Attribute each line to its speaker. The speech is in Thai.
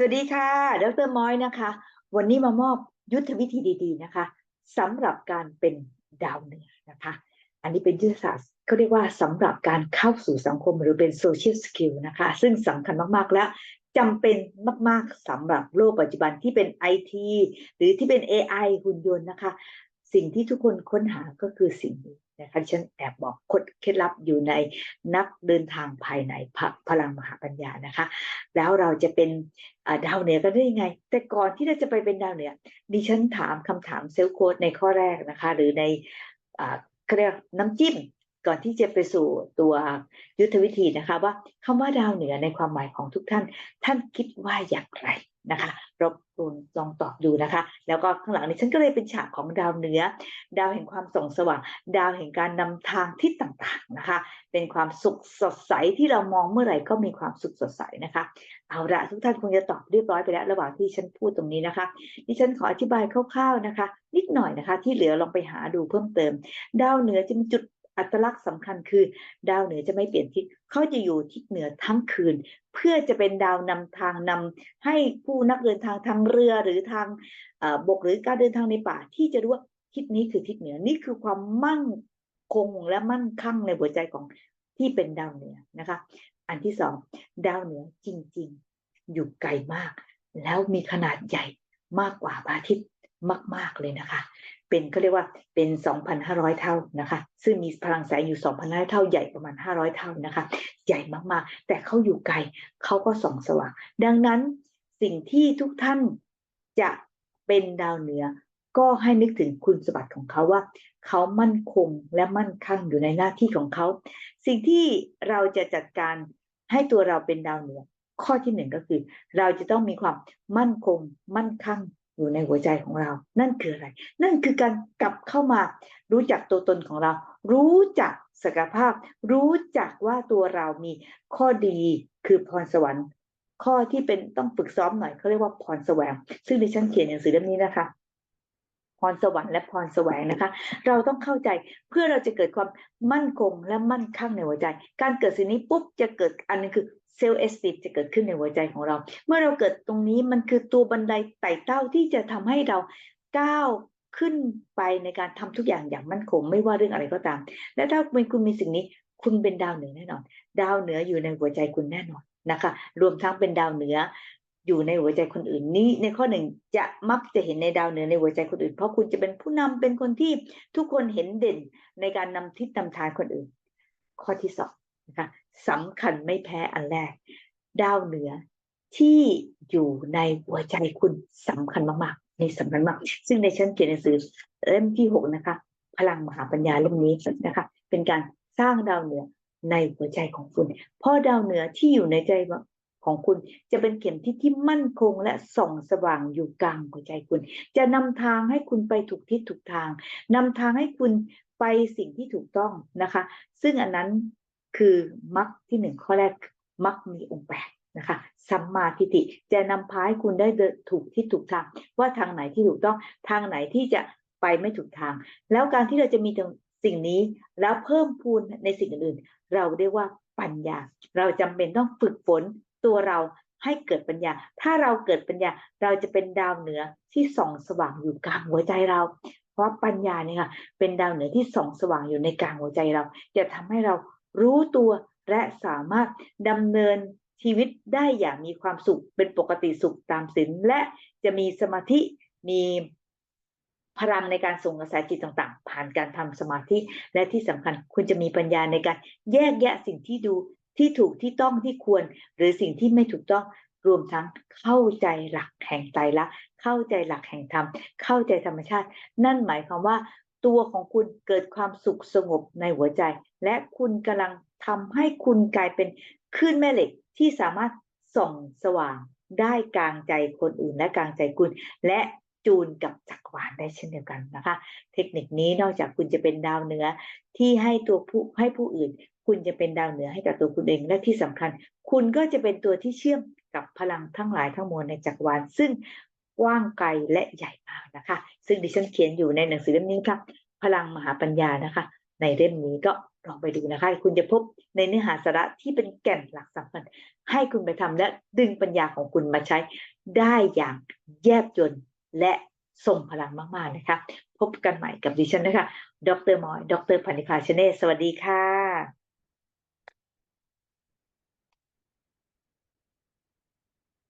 Speaker 1: สวัสดีค่ะ ดรมอยนะคะ วันนี้มามอบยุทธวิธีดีๆนะคะสำหรับการเป็นดาวเหนือนะคะ อันนี้เป็นยุทธศาสตร์เขาเรียกว่าสำหรับการเข้าสู่สังคมหรือเป็นโซเชียลสกิลนะคะ ซึ่งสำคัญมากๆแล้วจำเป็นมากๆสำหรับโลกปัจจุบันที่เป็นไอทีหรือที่เป็น AI หุ่นยนต์นะคะ สิ่งที่ทุกคนค้นหาก็คือสิ่งนี้ นะคะฉันแอบบอกกฎเคล็ดลับอยู่ในนักเดินทางภายในพพลังมหาปัญญานะคะ แล้วเราจะเป็นดาวเหนือกันได้ยังไง แต่ก่อนที่เราจะไปเป็นดาวเหนือดิฉันถามคำถามเซลล์โค้ดในข้อแรกนะคะ หรือในเขาเรียกน้ำจิ้มก่อนที่จะไปสู่ตัวยุทธวิธีนะคะ ว่าคำว่าดาวเหนือในความหมายของทุกท่าน ท่านคิดว่าอย่างไรนะคะ ลองตอบดูนะคะ แล้วก็ข้างหลังนี้ฉันก็เลยเป็นฉากของดาวเหนือ ดาวแห่งความส่องสว่าง ดาวแห่งการนำทางทิศต่างๆนะคะ เป็นความสุขสดใสที่เรามองเมื่อไหร่ก็มีความสุขสดใสนะคะ เอาละทุกท่านคงจะตอบเรียบร้อยไปแล้วระหว่างที่ฉันพูดตรงนี้นะคะดิฉันขออธิบายคร่าวๆนะคะ นิดหน่อยนะคะ ที่เหลือลองไปหาดูเพิ่มเติม ดาวเหนือจะมีจุดอัตลักษณ์สำคัญคือ ดาวเหนือจะไม่เปลี่ยนทิศเขาจะอยู่ทิศเหนือทั้งคืน เพื่อจะเป็นดาวนำทางนำให้ผู้นักเดินทางทางเรือหรือทางบกหรือการเดินทางในป่าที่จะรู้ว่าทิศนี้คือทิศเหนือนี่คือความมั่นคงและมั่นคั่งในหัวใจของที่เป็นดาวเหนือนะคะ อันที่สองดาวเหนือจริง ๆ อยู่ไกลมาก แล้วมีขนาดใหญ่มากกว่าพระอาทิตย์มาก ๆเลยนะคะ เป็นเขาเรียกว่าเป็น 2,500 เท่านะคะ ซึ่งมีพลังแสงอยู่ 2,500 เท่าใหญ่ประมาณ 500 เท่านะคะ ใหญ่มากๆ แต่เขาอยู่ไกลเขาก็ส่องสว่าง ดังนั้นสิ่งที่ทุกท่านจะเป็นดาวเหนือ ก็ให้นึกถึงคุณสมบัติของเขาว่า เขามั่นคงและมั่นคงอยู่ในหน้าที่ของเขา สิ่งที่เราจะจัดการให้ตัวเราเป็นดาวเหนือ ข้อที่หนึ่งก็คือ เราจะต้องมีความมั่นคงมั่นคง อยู่ในหัวใจของเรา นั่นคืออะไร นั่นคือการกลับเข้ามา รู้จักตัวตนของเรา รู้จักศักยภาพ รู้จักว่าตัวเรามีข้อดีคือพรสวรรค์ ข้อที่เป็นต้องฝึกซ้อมหน่อยเขาเรียกว่าพรแสวง ซึ่งดิฉันเขียนหนังสือเล่มนี้นะคะ พรสวรรค์และพรแสวงนะคะ เราต้องเข้าใจเพื่อเราจะเกิดความมั่นคงและมั่นคั่งในหัวใจ การเกิดสิ่งนี้ปุ๊บจะเกิดอันนึงคือเซลล์เอสติจะเกิดขึ้นในหัวใจของเรา เมื่อเราเกิดตรงนี้มันคือตัวบันไดไต่เต้าที่จะทำให้เราก้าวขึ้นไปในการทำทุกอย่างอย่างมั่นคงไม่ว่าเรื่องอะไรก็ตาม และถ้าคุณมีสิ่งนี้คุณเป็นดาวเหนือแน่นอน ดาวเหนืออยู่ในหัวใจคุณแน่นอนนะคะ รวมทั้งเป็นดาวเหนือ อยู่ในหัวใจคนอื่นนี้ในข้อหนึ่งจะมักจะเห็นในดาวเหนือในหัวใจคนอื่น เพราะคุณจะเป็นผู้นำเป็นคนที่ทุกคนเห็นเด่นในการนำทิศนำทางคนอื่น ข้อที่สองนะคะสำคัญไม่แพ้อันแรก ดาวเหนือที่อยู่ในหัวใจคุณสำคัญมากๆนี่สำคัญมาก ซึ่งในชั้นเขียนหนังสือเล่มที่หกนะคะ พลังมหาปัญญาเล่มนี้นะคะ เป็นการสร้างดาวเหนือในหัวใจของคุณ เพราะดาวเหนือที่อยู่ในใจ ของคุณ จะเป็นเข็มทิศที่มั่นคงและส่องสว่างอยู่กลางหัวใจคุณ จะนำทางให้คุณไปถูกทิศถูกทางนำทางให้คุณไปสิ่งที่ถูกต้องนะคะ ซึ่งอันนั้นคือมรรคที่หนึ่งข้อแรกมรรคมีองค์แปดนะคะสัมมาทิฏฐิจะนำพาให้คุณได้เดถูกที่ถูกทาง ว่าทางไหนที่ถูกต้องทางไหนที่จะไปไม่ถูกทาง แล้วการที่เราจะมีสิ่งนี้แล้วเพิ่มพูนในสิ่งอื่นๆเราเรียกว่าปัญญา เราจำเป็นต้องฝึกฝน ตัวเราให้เกิดปัญญา ถ้าเราเกิดปัญญา เราจะเป็นดาวเหนือที่ส่องสว่างอยู่กลางหัวใจเรา เพราะปัญญาเนี่ยค่ะเป็นดาวเหนือที่ส่องสว่างอยู่ในกลางหัวใจเรา จะทำให้เรารู้ตัวและสามารถดำเนินชีวิตได้อย่างมีความสุขเป็นปกติสุขตามศีลและจะมีสมาธิมีพลังในการส่งกระแสจิตต่าง ๆ ผ่านการทำสมาธิ และที่สำคัญคุณจะมีปัญญาในการแยกแยะสิ่งที่ดู ที่ถูกที่ต้องที่ควร หรือสิ่งที่ไม่ถูกต้องรวมทั้งเข้าใจหลักแห่งใจละเข้าใจหลักแห่งธรรมเข้าใจธรรมชาติ นั่นหมายความว่า ตัวของคุณเกิดความสุขสงบในหัวใจ และคุณกำลังทำให้คุณกลายเป็นคลื่นแม่เหล็กที่สามารถส่องสว่างได้กลางใจคนอื่นและกลางใจคุณ และ จูนกับจักรวาลได้เช่นเดียวกันนะคะ เทคนิคนี้นอกจากคุณจะเป็นดาวเหนือที่ให้ตัวผู้ให้ผู้อื่น คุณจะเป็นดาวเหนือให้กับตัวคุณเองและที่สำคัญ คุณก็จะเป็นตัวที่เชื่อมกับพลังทั้งหลายทั้งมวลในจักรวาลซึ่งกว้างไกลและใหญ่มากนะคะ ซึ่งดิฉันเขียนอยู่ในหนังสือเล่มนี้ครับพลังมหาปัญญานะคะ ในเล่มนี้ก็ลองไปดูนะคะ คุณจะพบในเนื้อหาสาระที่เป็นแก่นหลักสำคัญให้คุณไปทำและดึงปัญญาของคุณมาใช้ได้อย่างแยบยล และส่งพลังมากๆนะคะ พบกันใหม่กับดิฉันนะคะ ดรมอย ดรพันิพาชเนศสวัสดีค่ะ